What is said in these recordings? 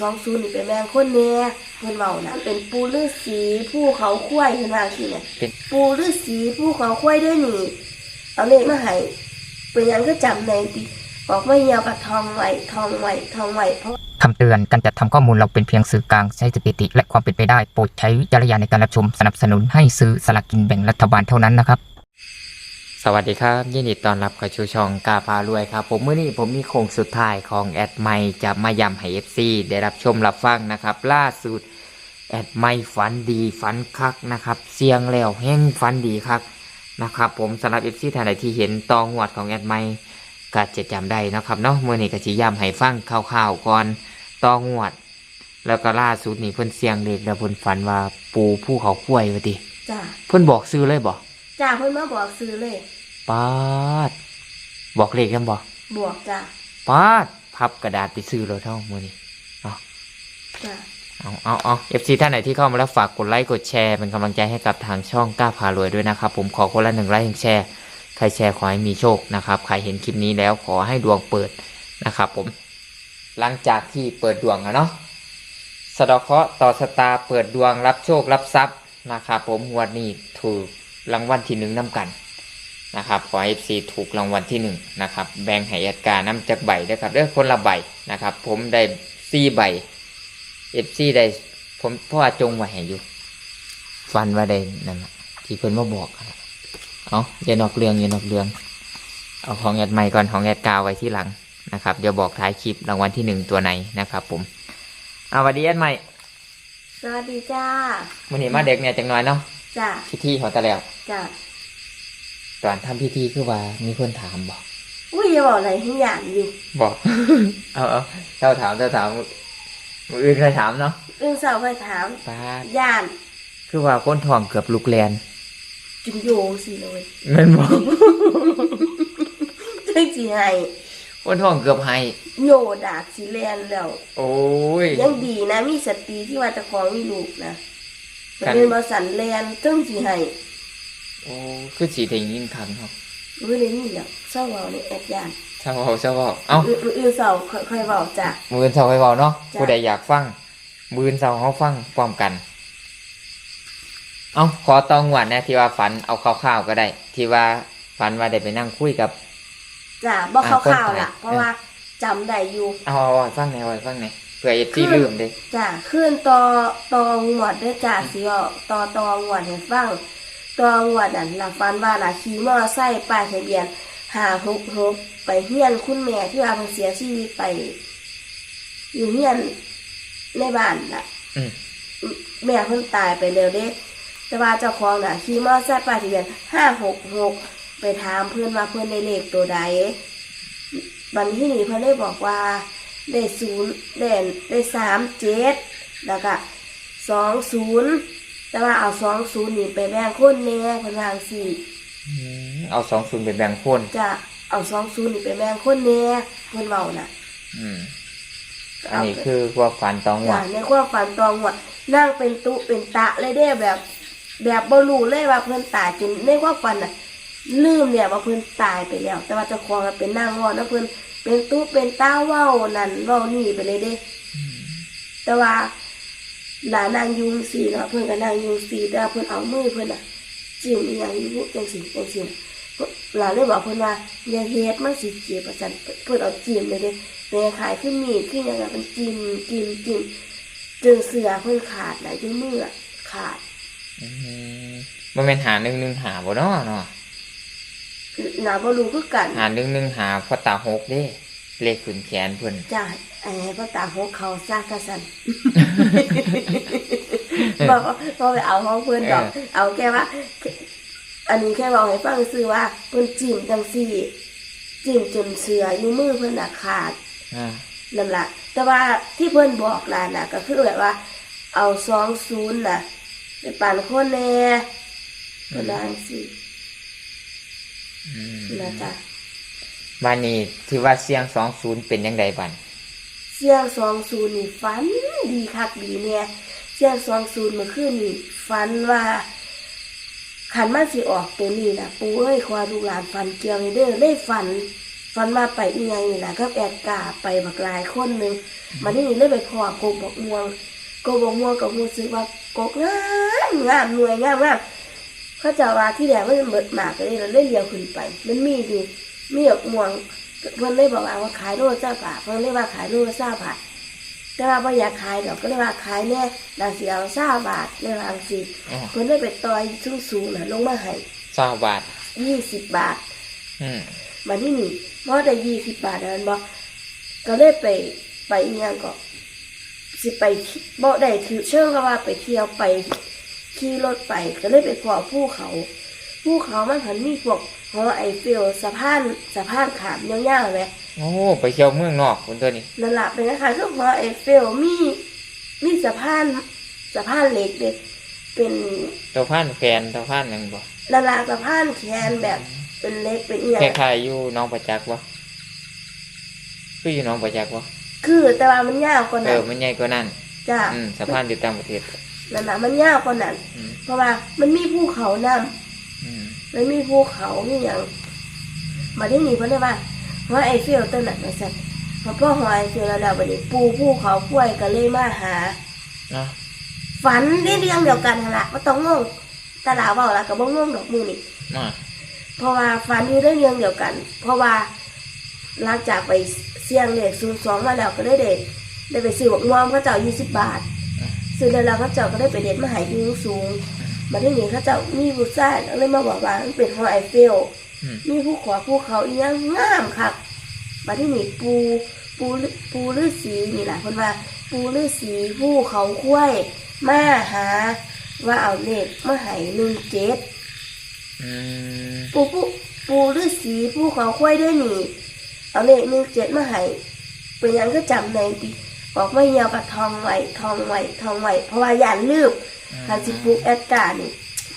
สองศูนย์นี่เป็นแมงคนแน่เพิ่นเว้านะเป็นปูฤาษีผู้เขาคุ้ยเพิ่นว่าสิเนี่ยเป็น ปูฤาษีผู้เขาคุ้ยเด้อนี่เอาเลขมาให้เป็นหยังก็จำในติบอกว่าเหี่ยวกับทองไว้ทองไว้ทองไว้เพราะ คำเตือน การจัดทำข้อมูลเราเป็นเพียงสื่อกลางใช้สถิติ และความเป็นไปได้ โปรดใช้วิจารณญาณในการรับชม สนับสนุนให้ซื้อสลากกินแบ่งรัฐบาลเท่านั้นนะครับ สวัสดีครับ ยินดีต้อนรับเข้าสู่ช่องกาพารวยครับ ผมเมื่อนี้ผมมีโค้งสุดท้ายของแอดไมจะมาย้ำให้ FC ได้รับชมรับฟังนะครับ ล่าสุดแอดไมฝันดีฝันคักนะครับเสียงแล้วแห้งฝันดีคักนะครับ ผมสำหรับ FC ท่านใดที่เห็นตองวดของแอดไมก็จะจำได้นะครับเนาะเมื่อนี้ก็จะย้ำให้ฟังคร่าวๆก่อนต้องวด แล้วก็ล่าสุดนี่เพิ่นเสียงเด็กแล้วเพิ่นฝันว่าปูผู้เขาคุ้ยว่าติจ้าเพิ่นบอกซื้อเลยบ่ จ้าเพิ่นมาบอกซื้อเลยปาด บอกเลขกันบ่บวกจ้าปาด พับกระดาษไปซื้อเลยเท่ามื้อนี้จ้าเอาเอาเอา FC ท่านไหนที่เข้ามาแล้วฝากกดไลค์กดแชร์เป็นกำลังใจให้กับทางช่องกล้าพารวยด้วยนะครับ ผมขอคนละหนึ่งไลค์หนึ่งแชร์ใครแชร์ขอให้มีโชคนะครับใครเห็นคลิปนี้แล้วขอให้ดวงเปิดนะครับผม หลังจากที่เปิดดวงอะเนาะสะเดาะเคราะห์ต่อสตาร์เปิดดวงรับโชครับทรัพย์นะครับผมงวดนี้ถูก รางวัลที่หนึ่งน้ำกันนะครับขอให้ FC ถูกรางวัลที่หนึ่งนะครับแบ่งให้อัดการน้ำจากใบด้วยครับเด้อคนละใบนะครับ ผมได้สี่ใบ FC ได้ผมพ่อจงไว้ให้อยู่ ฟันว่าได้นั่นแหละที่เพิ่นมาบอกอะเอาอย่านอกเรื่องอย่านอกเรื่อง เอาของแอดใหม่ก่อนของแอดกาวไว้ที่หลังนะครับเดี๋ยวบอกท้ายคลิปรางวัลที่หนึ่งตัวไหนนะครับ ผมเอาสวัสดีแอดใหม่สวัสดีจ้าวันนี้มาเด็กเนี่ยจังน้อยเนาะ จ้าพิธีเขาตะแล้วจ้าตอนทำพิธีคือว่ามีคนถามบอกอุ้ยอย่าบอกอะไรทุกอย่างอยู่บอกเอาเอาเจ้าถามเจ้าถามมืออื่นเคยถามเนาะเรื่องเสาวไปถามป้าดย่าน คือว่าคนทองเกือบลุกแลนจุนโยสิเลยแม่นบอกจังสิให้คนทองเกือบให้โยดากสิแลนแล้ว โอ้ยยังดีนะมีสติที่ว่าเจะของมีลูกนะ ครัแต่บเป็นบริษัทแลนจังสิให้โอ้คือสีแดงยิ่งคันครับรู้เลยนี่แหละเศร้าเอาในแอดย่านเช้าเอาเช้าเอาเอ้าอื่นอื่นเศร้าค่อยๆเบาจ้ะมือนเสาไปเบาเนาะจ้ะผู้ใดอยากฟังมือนเสาเขาฟังพร้อมกัน เอาขอตองหวันนะที่ว่าฝันเอาคร่าวๆก็ได้ ที่ว่าฝันว่าได้ไปนั่งคุยกับจ้ะบอกอ่าข่าวคนๆตายล่ะ เพราะว่าจำได้อยู่เอาเอาเอาฟังไหนอยเอาฟังไหนอย เผื่อเอฟซีลืมเด้ จ้ะขึ้นตอตองวดด้วยจ้ะสิว่าตอตองวดให้ฟังตองวดนั่นล่ะฟันว่าล่ะขี่มอไซค์ป้ายทะเบียนหาหกหกไปเฮียนคุณแม่ที่ว่าเพิ่นเสียชีวิตไป อยู่เฮียนในบ้านน่ะอืม แม่เพิ่นตายไปแล้วเด้ แต่ว่าเจ้าของน่ะขี่มอไซค์ป้ายทะเบียนห้าหกหกไปถามเพื่อนว่าเพื่อนได้เลขตัวใด บันที่นี่เพื่อนได้บอกว่า ได้ศูนย์ได้ได้สามเจ็ดแล้วก็สองศูนย์แต่ว่าเอาสองศูนย์นี่ไปแบ่งคนแน่เพิ่นวาจั่งสี่อืมเอาสองศูนย์ไปแบ่งคนจะเอาสองศูนย์นี่ไปแบ่งคนแน่เพิ่นเว้าน่ะ อืมอันนี้คือว่าฝันตองหอวัย่าดงในความฝันตองว่านั่งเป็นตุเป็นตะเลยเด้แบบ แบบบ่รู้เลยว่าเพิ่นตายจนในความฝันน่ะลืมเนี่ยว่าเพิ่นตายไปแล้ว แต่ว่าเจ้าของน่ะเป็นนางงอนแล้วเพิ่น เป็นตุเป็นตาเว้านั่นเว้านี่ไปเลยเด้ แต่ว่าหลานนางยุงสีเนาะเพิ่นก็นางยุงสีแต่ว่าเพิ่นเอามือเพิ่นน่ะจิ้มอหย่างอยู่จังซี่จังซี่หลานเลยบอกเพิ่นว่าอย่าเฮ็ดมันสิเจ็บประจันเพิ่นเอาจิ้มเลยเด้แม่ขายขึ้นมีดขึ้นหยังอะมันจิ้มจิ้มจิ้มจนเสือเพิ่นขาดหลายจนมืออะขาดอืมมันเป็นหาหนึ่งหนึ่งหาบ่เนาะเนาะ หนาบ่รู้คือกันหาหนึ่งหนึ่งหาพ่อตาหกเด้เลขขุนแขนเพิ่นจ้าไอ้พ่อตาหัวเขาซากกะสันบอกว่าพอไปเอาห้องเพื่อนดอก เอาแค่ว่า อันนี้แค่บอกให้ฟังซื้อว่าเพิ่นจิ้มจังซี่จิ้มจนเสืออยู่มือเพิ่นน่ะขาดอ่านั่นล่ะแต่ว่าที่เพิ่นบอกล่ะน่ะก็คือแบบว่า เอาสองศูนย์น่ะไปปั่นคนแน่เพิ่นว่าจังซี่อืม นะจ๊ะบ้านนี้ที่ว่าเสียงสองศูนย์เป็นยังไงบ้านเสียงสองศูนย์นี่ฝันดีคักดีเนี่ยเสียงสองศูนย์เมื่อคืนนี่ฝันว่าขันมันสิออกตัวนี้นะปูเอ้ยควาลูกหลานฝันเกี่ยวนี่เด้อเลยฝันฝฟันมาไปอีไงนี่นะก็แอดกาไปบักหลายคนหนึงมาที่นี่เลยไปพอโกบอกม่วงโกบอกม่วงกับมูซื้อว่ากกงามงามหน่วยงามงาม เขาเจะว่าที่แดงมันเบิดหมากเลยเราเล่นเดียวขึ้นไป มันมีดีมีดอกม่วงเพิ่นเลยบอกว่าว่าขายโลละเจ้าบาทเพิ่นเลยว่าขายโลละเจ้าบาทแต่ว่าบ่อยากขายดอกก็เลยว่าขายแน่นางสิเอาเจ้าบาทเลยว่าจังซี่อ๋อเพิ่นเลยไปต่อยสูงๆน่ะลงมาให้เศร้าบาท20บาท อืมมาที่นี่พอได้ยี่สิบบาทนั้นบ่ก็เลยไปไปอีหยังก็สิไปที่บ่ได้ถือเชิงก็ว่าไปเที่ยวไป ขี่รถไปก็เลยไปพอภูเขาภูเขามันหันมีพวกหอไอเฟลสะพานสะพานขามยาวๆไหมโอ้ไปเที่ยวเมืองนอกคนตัวนี้นั่นล่ะเป็นนะคะคือหอไอเฟลมีมีสะพานสะพานเหล็กเด็เป็นตัวผ่านแฟนตัวผ่านหยังบ่นาลาสะพานแขนแบบเป็นเล็กเป็นอีหยังคล้ายๆอยู่หน้องประจักษ์บ่คืออยู่หน้องประจักษ์บ่คือแต่ว่ามันยาวกว่าเอนั้อนมันใหญ่กว่านั้นจ้ะอืมสะพานอยู่ต่างประเทศ นั่นน่ะมันยาวกว่านั้นอืม เพราะว่ามันมีภูเขานำอืมมันมีภูเขามีหยังมาที่นี่เพิ่นได้ว่าหัวไอเฟลต้นนั้นว่าซั่นพอพ่อหัวไอเฟลแล้วแล้วบัดนี้ปูภูเขาป่วยก็เลยมาหาเนาะฝันในเรื่องเดียวกันหั่นล่ะบ่ต้องงงตาลาเว้าล่ะก็บ่งงดอกมือนี่มาเพราะว่าฝันอยู่ในเรื่องเดียวกัน เพราะว่าหลังจากไปเสี่ยงเลข02มาแล้วก็ได้เด็ดได้ไปซื้อบักม่วงเขาเจ้า20บาท ซื้อแล้วแล้วเขาเจ้าก็ได้ไปเด็ดมาใหายยูสูงมาที่นี่เขาเจ้ามีผู้ชายก็เลยมาบอกว่ามันเป็นหัวไอเฟลอืมมีผู้ขอผู้เขาอีหยังงามครับมาที่นี่ปูปูปูฤาษีนี่แหละคนว่าปูฤาษีผู้เขาคุ้ยมาหา ว่าเอาเลขมาให้หนึ่งเจ็ดอืมปูปูปูฤาษีผู้เขาคุ้ยได้หนีเอาเลขหนึ่งเจ็ดมาให้เป็นหยังก็จำในปี ออกมาเหี่ยวกับทองไหวทองไหวทองไหวเพราะว่าอย่าลืมถ้าสิปลูกแอดการ์นี่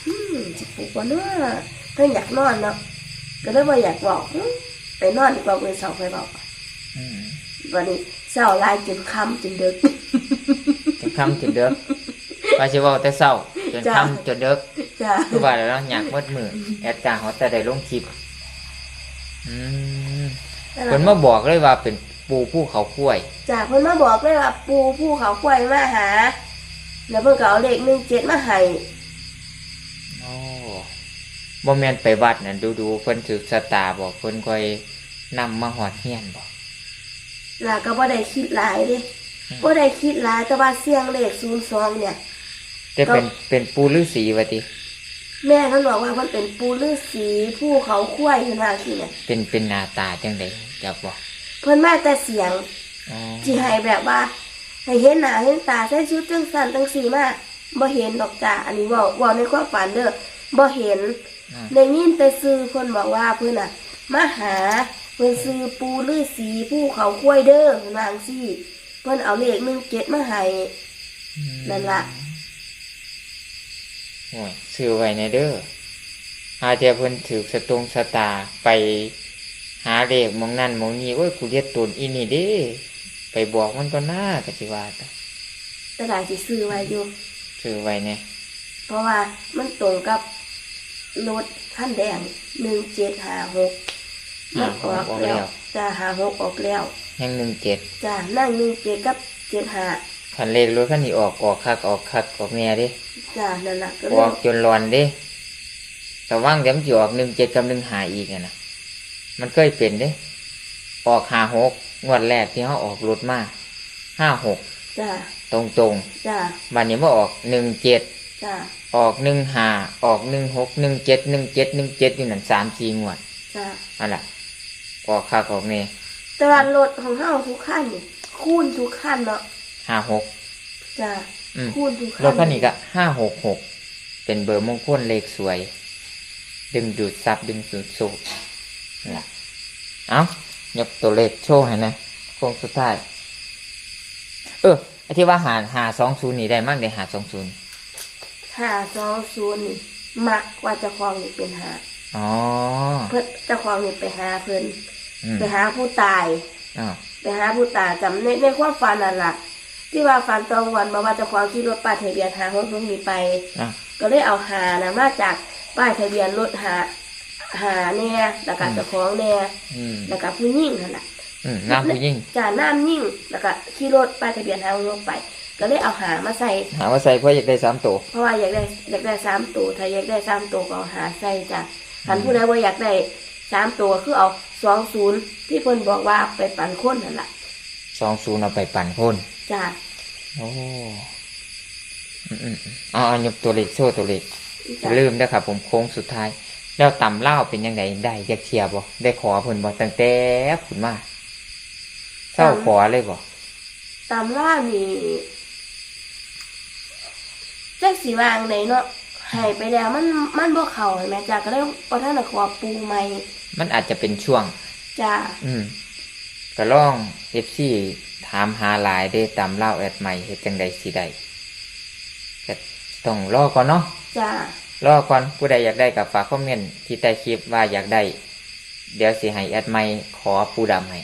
อืมสิปลูกบ่เนาะเพิ่นอยากนอนเนาะก็เลยว่าอยากบอกอืมไปนอนดีกว่าเพิ่นเสาไปบอกอืมวันนี้เสาลายจนค่ำจนดึกจนค่ำจนเด้อว่าสิเว้าแต่เช้าจนจ้ะค่ำจนเด้อจ้าคือว่าแล้วเนาะอยากมืดมือแอดการ์เขาแต่ได้ลงคลิปอืมเพิ่นมาบอกเลยว่าเป็น ปูผู้เขากล้วยจ้าเพิ่นมาบอกเลยว่าปูผู้เขาควายมาหา แล้วเพิ่นก็เอาเลข17มาให้โอ้บ่แม่นไปวัดนั่นดูๆเพิ่นถือสตาร์บอกเพิ่นค่อยนำมาฮอดเฮียนบอกล่ะก็บ่ได้คิดหลายเด้บ่ได้คิดหลายแต่ว่าเสียงเลข02เนี่ย แต่เป็นเป็นปูฤาษีว่าติแม่เพิ่นบอกว่าเพิ่นเป็นปูฤาษีผู้เขาควายเพิ่นว่าสิเนี่ย เป็นเป็นหน้าตาจังไดจักบอก เพิ่นมาแต่เสียงอ๋อสิให้แบบว่า ให้เห็นหน้าเห็นตาใส่ชุดจังสันจังสีมาบ่เห็นดอกจ้าอันนี้เว่าเว่าในความฝันเด้อบ่เห็น อ่าได้ยินแต่ซื้อเพิ่นบอกว่าเพิ่นน่ะมาหาเพิ่นซื้อปูฤาษีผู้เขาคุ้ยเด้อเพิ่นว่าจังซี่ เพิ่นเอาเลข17มาให้นั่นล่ะ โอ้ยซื้อไว้ในเด้อหาเจ้าเพิ่นถือสตงสตาร์ไป หาเลขหมองนั่นหมองนี้โอ้ยกูเรียกตนอีนี่เด้ไปบอกมันก็น่าก็สิว่าแต่แต่หลายสิซื้อไว้อยู่ซื้อไว้เนี่ยเพราะว่ามันตรงกับรถคันแดง1756มันออกแล้วจ้า56ออกแล้วยังหนึ่งเจ็ดจ้านั่ง17กับ75คันเลขรถคันนี้ออกออกคักออกคักออกแน่เด้จ้านั่นล่ะก็อเลอยกจนร้อนเด้แต่ว่างเดี๋ยวมันจะออกหนึ่งเจ็ดกับหนึ่งหาอีกอะนะ มันเคยเป็นเด้ออกหาหกงวดแรกที่เขาออกรถมาห้าหกจ้าตรงตรงจ้าๆบันนี้มาออกหนึ่งเจ็ดจ้าออกหนึ่งหาออกหนึ่งหกหนึ่งเจ็ดหนึ่งเจ็ดหนึ่งเจ็ดอยู่นั่นสามสี่งวดจ้าอันละออกคักออกแน่แต่ว่ารถของเฮาทุกคันนี่คูณทุกคันเนาะห้าหกจ้าอืมคูณทุกคันรถคันนี้ก็ห้าหกหกเป็นเบอร์มงคลเลขสวย ดึงดูดซับดึงดูดสูบ นั่นล่ะเอายกตัวเลขโชว์ให้นะโค้งสุดท้าย เออไอที่ว่าหาหาสองศูนย์นี่ได้มากเลยหาสองศูนย์ห้าสองศูนย์นี่มักว่าเจ้าของนี่เป็นหาอ๋อเพิ่นเจ้าของนี่ไปหาเพิ่นอืมไปหาผู้ตายอ๋อไปหาผู้ตายจำในในความฝันนั่นล่ะที่ว่าฝันตอนวันบอกว่าเจ้าของขี่รถป้ายทะเบียนหาของตรงนี้ไปอ๋อก็เลยเอาหานะมาจากป้ายทะเบียนรถหา หาแน่แล้วก็อืมเจ้าของแน่อืมแล้วก็ผู้หญิงนั่นแหละอืมน้ำผู้ยิ่งจ่าน้ำยิ่งแล้วก็ขี่รถไปทะเบียนหางลงไป ก็เลยเอาหามาใส่ หาว่าใส่เพราะอยากได้สามตัว เพราะว่าอยากได้อยากได้สามตัวถ้าอยากได้สามตัวก็เอาหาใส่จ้ะคันผู้ใดว่าอยากได้สามตัวคือเอาสองศูนย์ที่เพิ่นบอกว่าไปปั่นคนนั่นแหละสองศูนย์เอาไปปั่นคนจ้ะโอ้อืมอืมอืมเอ๋อาหยกตัวเล็กโซ่ตัวเล็กจ้ะลืมนะครับผมโค้งสุดท้าย แล้วตำเล่าวเป็นยังไงได้ยักเทียบ่ได้ขอเพิ่นบ่ตั้งแต่ผุนมาเศร้าขอเลยบ่ตามล่านี่แจ็คสีวางไหนเนาะใหายไปแล้วมันมันบ่เข่าเห็นไหมจ้ะก็เลยเอาท่านน่ะขอปูใหม่มันอาจจะเป็นช่วงจ้ะอืมก็ลองเอฟซีถามหาหลายได้ตำเล่าวแอดใหม่เฮ็ดจังใดสิได้ก็ต้องรอก่อนเนาะจ้ะ รอก่อนผู้ใดอยากได้กับฝากคอมเมนต์ที่ใต้คลิปว่าอยากได้ เดี๋ยวสิให้แอดใหม่ขอปูดำให้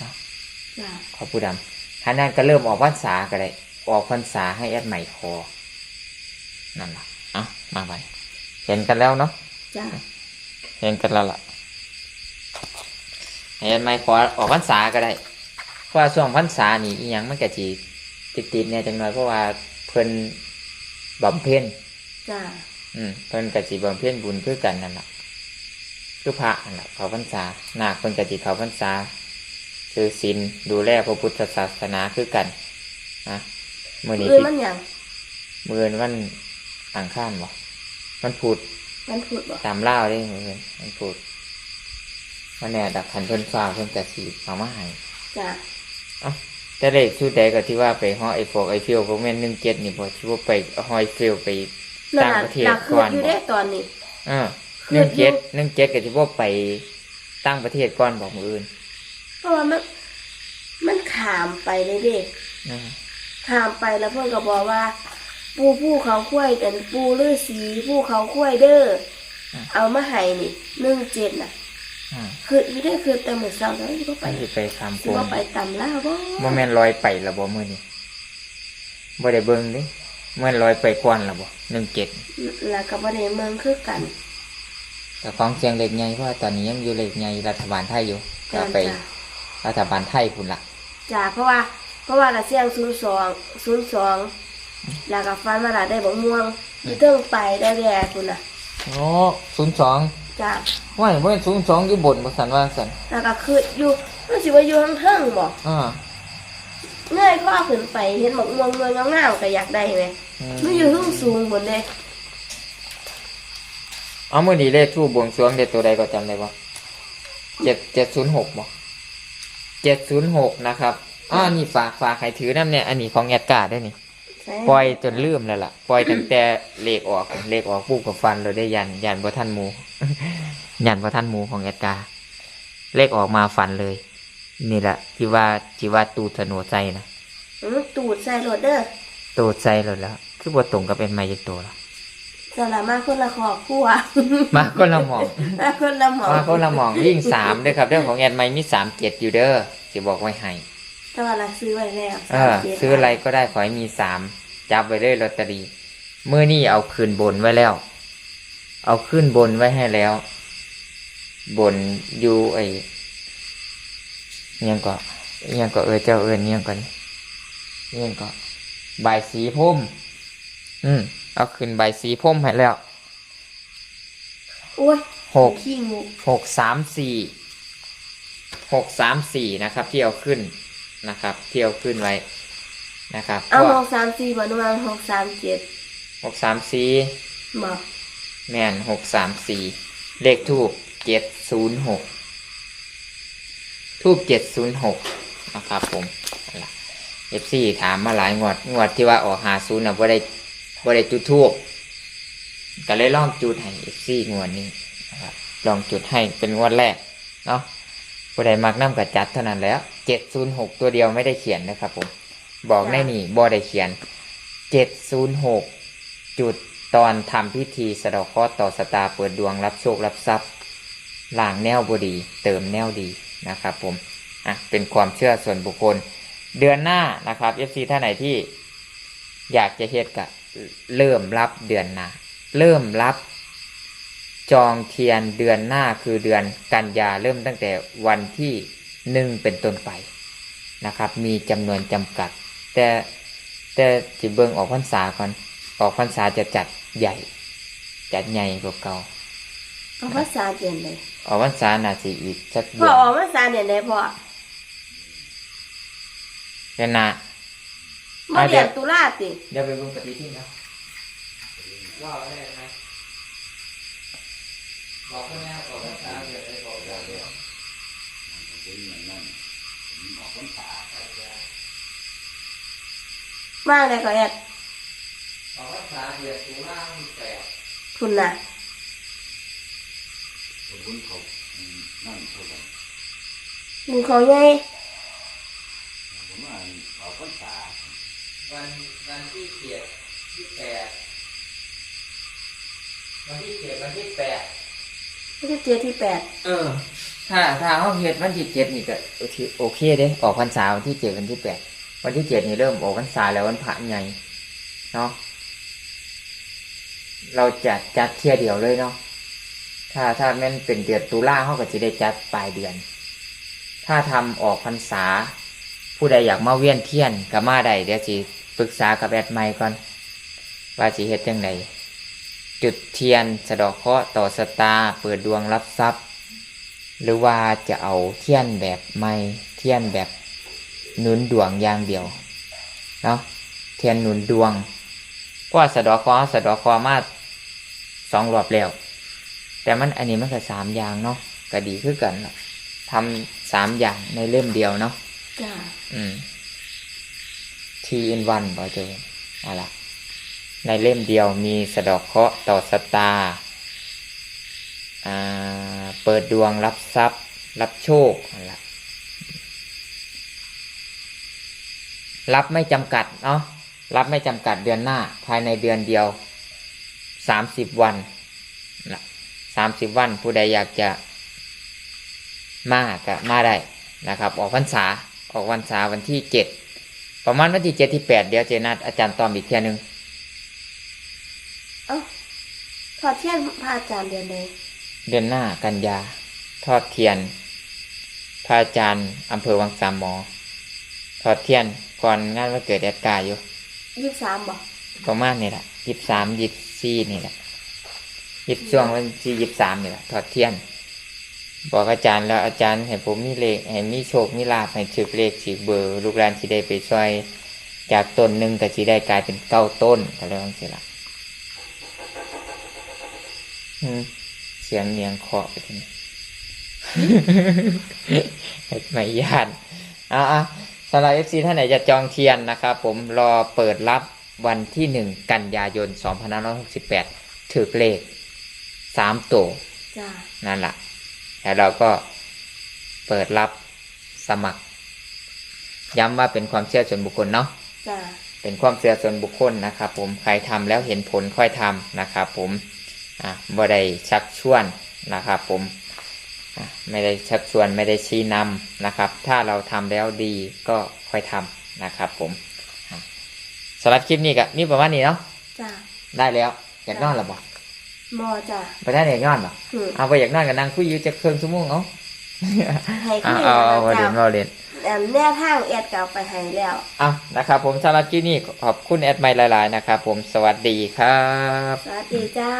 จ้ะขอปูดำถ้านั้นก็เริ่มออกพรรษาก็ได้ ออกพรรษาให้แอดใหม่ขอ นั่นล่ะเอะมาไปเห็นกันแล้วเนาะจ้ะเห็นกันแล้วล่ะให้แอดใหม่ขอออกพรรษาก็ได้เพราะว่าช่วงพรรษานี่อีหยังมันก็จีติดติดๆเนี่ยจังหน่อยเพราะว่าเพิ่นบำเพ็ญ จ้ะอืมเพิ่นกสิบำเพ็ญบุญคือกันนั่นแหละคือพระนั่นแหละเขาพรรษานาคเพิ่นกสิเขาพรรษาคือศีลดูแลพระพุทธศาสนาคือกันนะมื่อนี้อื่นปิดมันหยังมื่อนี้วันอังคารบ่มันพูดมันพูดบ่ตามเล่าวได้มื่อนี้มันพูดวันแน่ดักขันเพิ่นฟ้าเพิ่นกสิเอามาให้จ้ะเอ้าแต่เลขชุดใดก็ที่ว่าไปห้อไอ้ฟอกไอ้ฟิวพวกแม่นหนึ่งเจ็ดนี่บ่ที่ว่าไปห้อยฟิวไปนั่น ต่างน่ะประเทศหลักคืก่ออนอยู่บ่ได้ตอนนี้อ่าคือหนึ่งเจ็ดอยู่หนึ่งเจ็ดก็จะว่าไปตั้งประเทศก่อนบอกมืออื่น เพราะว่ามันมันขามไปเลยเด็กนะขามไปแล้วเพื่อนก็บอกว่า ปูผู้เขาคุ้ยกันปูฤาษีผู้เขาคุ้ยเด้ออเอามาให้นี่หนึ่งเจ็ดน่ะอ่าคือไม่ได้คือแต่เหมือนเศร้าแล้วก็ไปไปสิไปคำโกสิงว่าไปตำล่าบ่โมเมนลอยไปละบ่มือนี่บ่ได้เบิ่งเดิเมื่อลอยไปก่อนละบ่หนึ่งเจ็ดแล้วก็บ่ได้เมืองคือกัน แต่ของเสียงเล็กใหญ่เพราะว่าตอนนี้ยังอยู่เล็กใหญ่รัฐบาลไทยอยู่ก็จ้าไป จ้ารัฐบาลไทยพุ่นละจ้าเพราะว่า เพราะว่าละเสียงศูนย์สองศูนย์สองแล้วก็ฟันมาละได้บ่ม่วงอยู่เทิงไปได้แด่คุณน่ะโอ้ศูนย์สองจ้าว่าเมื่อศูนย์สองอยู่บนบ่สันว่าสันแล้วก็คืออยู่มันสิว่าอยู่ทางเทิงบ่อ่า เงยข้อขึ้นไปเห็นหมอกม่วงเงยเงาๆก็อยากได้ไหมอืมมันอยู่ทุ่งสูงบนเลยเอามื่อนี้เลขทูบบวงสรวงเด็ดตัวใดก็จำได้บ่เจ็ดเจ็ดศูนย์หกบ่เจ็ดศูนย์หกนะครับอ่านี่ฝากฝากใครถือน้ำเนี่ยอันนี้ของแอดการ์ดได้นี่ใช่ปล่อยจนลืมแล้วล่ะปล่อยตั้งแต่เลขออกเลขออกปุ๊บกับฟันเราได้ยันยันบ่ทันหมู ยันบ่ทันหมูของแอดการ์เลขออกมาฟันเลย นี่แหละที่ว่าที่ว่าตูดสนวใจนะอืมตูดใส่โรดเดอร์ตูดใจเลยแล้ว คือบ่ตรงกับเป็นไม้ยักตัวแล้วสารมาคนละขอบครัวมาคนละหมองมาคนละหมอมาคนละหมองวิ่งสามเด้อครับเรื่องของแอดไม้มีสามเจ็ดอยู่เด้อสิบอกไว้ให้แต่ว่าเราซื้อไว้แล้วเออซื้ออะไรก็ได้ขอให้มีสามจับไว้เลยลอตเตอรี่เมื่อนี่เอาคืนบนไว้แล้ว เอาขึ้นบนไว้ให้แล้ว บนอยู่ไอ้เนี ยงก็เนียงก็เออเจ้าเออเนียงก่อนเนียงก็ใบายสีพุ่ม อืมเอาขึ้นใบายสีพุ่มให้แล้วโอ้ยหกขี้งูหกสามสี่หกสามสี่นะครับ ที่เอาขึ้นนะครับ ที่เอาขึ้นไว้นะครับเอาพวหกกสามสี่บ่นวางหกสามเจ็ดหกสามสี่บอกแม่นหกสามสี่เลขทูบเจ็ดศูนย์หก ทูบเจ็ดศูนย์หกนะครับผมเอฟซีถามมาหลายงวดงวดที่ว่าออกหาศูนย์นะบ่ได้บ่ได้จุดทูบก็เลยลองจุดให้เอฟซีงวดนี้นะครับลองจุดให้เป็นงวดแรกเนาะผู้ใดมักน้ำกับจัดเท่านั้นแล้วเจ็ดศูนย์หกตัวเดียวไม่ได้เขียนนะครับผมบอกในนี่บ่ได้เขียนเจ็ดศูนย์หกจุดตอนทำพิธีสะดอกเคราะห์ต่อสตาเปิดดวงรับโชครับทรัพย์ล่างแนวบดี เติมแนวดี นะครับผมอะเป็นความเชื่อส่วนบุคคล เดือนหน้านะครับ FC ท่านไหนที่อยากจะเฮ็ดกะเริ่มรับเดือนหน้าเริ่มรับจองเทียนเดือนหน้าคือเดือนกันยาเริ่มตั้งแต่วันที่หนึ่งเป็นต้นไปนะครับ มีจำนวนจำกัด แต่แต่จิเบิงออกพรรษาก่อนออกพรรษาจะจัดใหญ่ จัดใหญ่กว่าเก่า เอาภาษาเดือนเลยออกพรรษาน่าจะอีกสักพ่เดืออนออกภาษาเดือนไหนพ่อเดือนหน้า มาอะเดี๋เดืยอว นตุลาติเดี๋ยวไปเบิ่งปฏิทินนะว่าอะไรนะบอกข้างหน้าบอกข้างหน้าเดี๋ยวได้บอกเดี๋ยวเดี๋ยวมากเลยก็แอดบอกข้างหน้าเดี๋ยวตุลาคมแปดคุณน่ะ บุญเขาอืมนั่นเท่าไหร่ มึงเขาไงผมว่าเอาพรรษาวันวันที่เจ็ดที่แปดวันที่เจ็ดวันที่แปดวันที่เจ็ดที่แปดเออ ถ้าถ้าเขาเฮ็ดวันที่เจ็ดนี่ก็โอเคโอเคเด้ออกพรรษาวันที่เจ็ดวันที่แปดวันที่เจ็ดนี่เริ่มออกพรรษาแล้ววันพระใหญ่เนาะเราจัดจัดเที่ยเดียวเลยเนาะถ้าถ้าแม่นเป็นเดือนตุลาเขาก็จะได้จัดปลายเดือน ถ้าทำออกพรรษา ผู้ใดอยากมาเวียนเทียนก็มาได้เดี๋ยวสิปรึกษากับแอดไมค์ก่อน ว่าสิเฮ็ดจังไดจุดเทียนสะดอกเคาะต่อสตาเปิดดวงรับทรัพย์ หรือว่าจะเอาเทียนแบบไม่เทียนแบบหนุนดวงอย่างเดียวเนาะเทียนหนุนดวงเพราะว่าสะดอกเคราะสะดอกเคราะมาสองรอบแล้ว แต่มันอันนี้มันก็สามอย่างเนาะก็ดีคือกันล่ะ ทำสามอย่างในเล่มเดียวเนาะจ้าอืม T in one บอเจออะไรในเล่มเดียวมีสะเดอกเคราะห์ต่อสตาร์อ่าเปิดดวงรับทรัพย์ รับโชคอะไรรับไม่จำกัดเนาะรับไม่จำกัดเดือนหน้า ภายในเดือนเดียวสามสิบวันนะสามสิบวันผู้ใดอยากจะ มาก็มาได้นะครับ ออกพรรษาออกพรรษาวันที่เจ็ดประมาณวันที่เจ็ดที่แปดเดี๋ยวเจนัดอาจารย์ตอมอีกเที่ยหนึงเอ้าถอดเทียนพระอาจารย์เดือนใดเดือนหน้ากันยา ทอดเทียนพระอาจารย์อำเภอวังสามหมอ ทอดเทียนก่อนงานวันเกิดแอดกาอยู่ยี่สิบสามบ่ประมาณนี่แหละยี่สามยี่สี่นี่แหละยี่ช่วงวันที่ยี่สามนี่แหละทอดเทียน บอกอาจารย์แล้วอาจารย์ให้ผมมีเลขให้มีโชคมีลาภให้ถือเลขถือเบอร์ลูกหลานที่ได้ไปช่วย จากต้นหนึ่งก็สิได้กลายเป็นเก้าต้นก็แล้วสิละอืมเสียงเนียงเคาะไปทีนี้ไม่ยานอ่าอะสำหรับเอฟซีท่านไหนจะจองเทียนนะครับผมรอเปิดรับวันที่หนึ่งกันยายนสองพันห้าร้อยหกสิบแปดถือเลขสามตัวจ้านั่นแหละแล้ว เราก็เปิดรับสมัคร ย้ำว่าเป็นความเชื่อส่วนบุคคลเนาะจ้าเป็นความเชื่อส่วนบุคคลนะครับผมใครทำแล้วเห็นผลค่อยทำนะครับผมอะบ่ได้ชักชวนนะครับผมอะไม่ได้ชักชวนไม่ได้ชี้นำนะครับ ถ้าเราทำแล้วดีก็ค่อยทำนะครับผมอะสำหรับคลิปนี้ก็มีประมาณนี้เนาะจ้าได้แล้วอยากนอนหรือเปล่า มอจ้าไปได้อยากนอนหรออืมเอาไปอยากนอนกับนางคุยอยู่จะเครื่องชั่วโมงเอาให้เอาขึ้นเอาเอาจ้าเรียนเราเรียนอันแนวทางแอดเก่าไปให้แล้วอะนะครับ ผมสำหรับคลิปนี้ขอบคุณแอดไมค์หลาย ๆ นะครับผมสวัสดีครับ สวัสดีจ้า